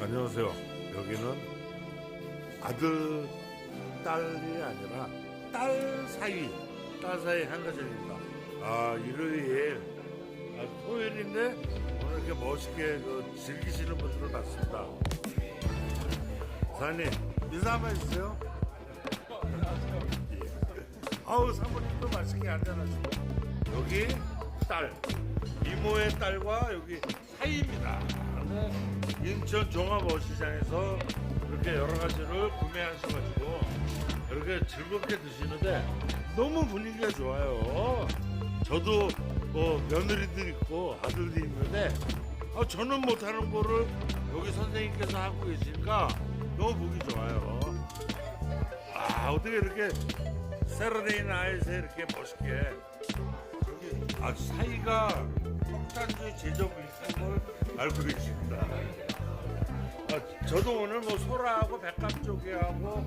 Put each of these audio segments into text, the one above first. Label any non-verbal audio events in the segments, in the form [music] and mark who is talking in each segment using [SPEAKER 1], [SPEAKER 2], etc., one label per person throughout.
[SPEAKER 1] 안녕하세요. 여기는 아들, 딸이 아니라 딸 사이, 딸 사이 한가정입니다. 아, 일요일, 아, 토요일인데 오늘 이렇게 멋있게 그 즐기시는 분들을 봤습니다. 사장님, 인사 한번 해주세요. 아우, 사모님도 맛있게 한잔하시고. 여기 딸, 이모의 딸과 여기 사이입니다. 인천 종합어시장에서 이렇게 여러 가지를 구매하셔가지고 이렇게 즐겁게 드시는데 너무 분위기가 좋아요. 저도 뭐 며느리들 있고 아들도 있는데 아, 저는 못하는 거를 여기 선생님께서 하고 계시니까 너무 보기 좋아요. 아 어떻게 이렇게 세러데이 나잇에 이렇게 멋있게 아 사이가 제조부 있는 걸 알고 계십니다. 아, 저도 오늘 뭐 소라하고 백감조개하고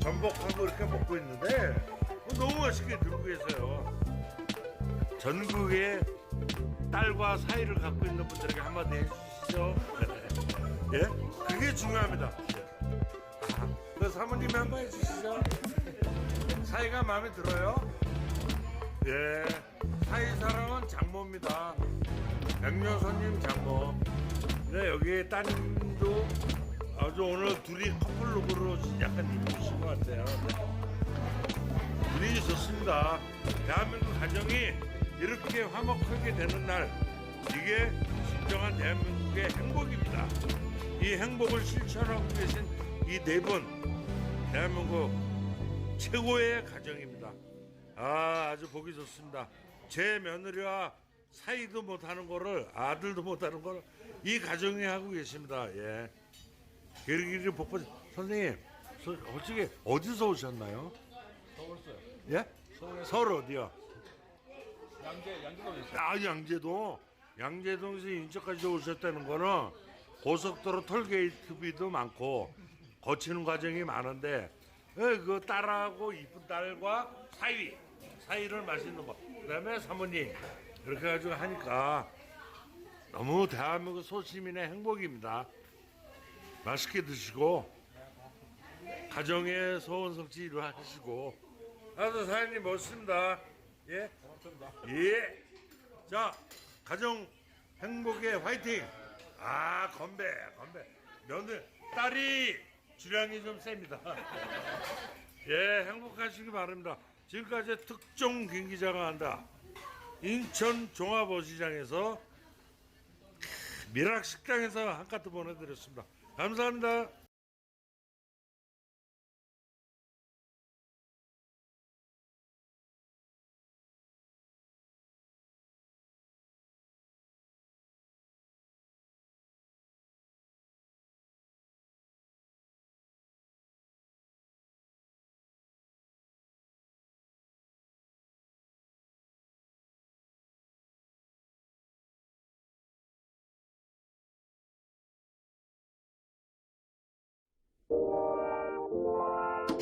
[SPEAKER 1] 전복하고 이렇게 먹고 있는데 너무 맛있게 들고 계세요. 전국의 딸과 사이를 갖고 있는 분들에게 한마디 해주시죠. [laughs] 예? 그게 중요합니다. 아, 그 사모님이 한번 해주시죠. 사이가 마음에 들어요? 예. 사이 사랑은 장모입니다. 백년손님 장모. 네, 여기 따님도 아주 오늘 둘이 커플룩으로 약간 이쁘신 것 같아요. 네. 분위기 좋습니다. 대한민국 가정이 이렇게 화목하게 되는 날, 이게 진정한 대한민국의 행복입니다. 이 행복을 실천하고 계신 이 네 분, 대한민국 최고의 가정입니다. 아, 아주 보기 좋습니다. 제 며느리와 사이도 못하는 거를 아들도 못하는 거를 이 가정이 하고 계십니다. 예. 길길이 복부 선생님, 소- 솔직히 어디서 오셨나요?
[SPEAKER 2] 서울서요.
[SPEAKER 1] 예? 서울 어디요?
[SPEAKER 2] 양재 양재동에 있어요.
[SPEAKER 1] 아 양재동 양재동에서 인천까지 오셨다는 거는 고속도로 톨게이트비도 많고 거치는 과정이 많은데 예, 그 딸하고 이쁜 딸과 사위 사위를 마시는 거 그다음에 사모님 이렇게 가지고 하니까 너무 대한민국 소시민의 행복입니다 맛있게 드시고 가정의 소원 성취 이루하시고 아주 사장님 멋있습니다 예 예. 자, 가정 행복의 화이팅. 아, 건배, 건배. 며느 딸이 주량이 좀 셉니다. [laughs] 예, 행복하시기 바랍니다. 지금까지 특종 김 기자가 한다. 인천 종합어시장에서 미락 식당에서 한 카트 보내드렸습니다. 감사합니다. Thank you.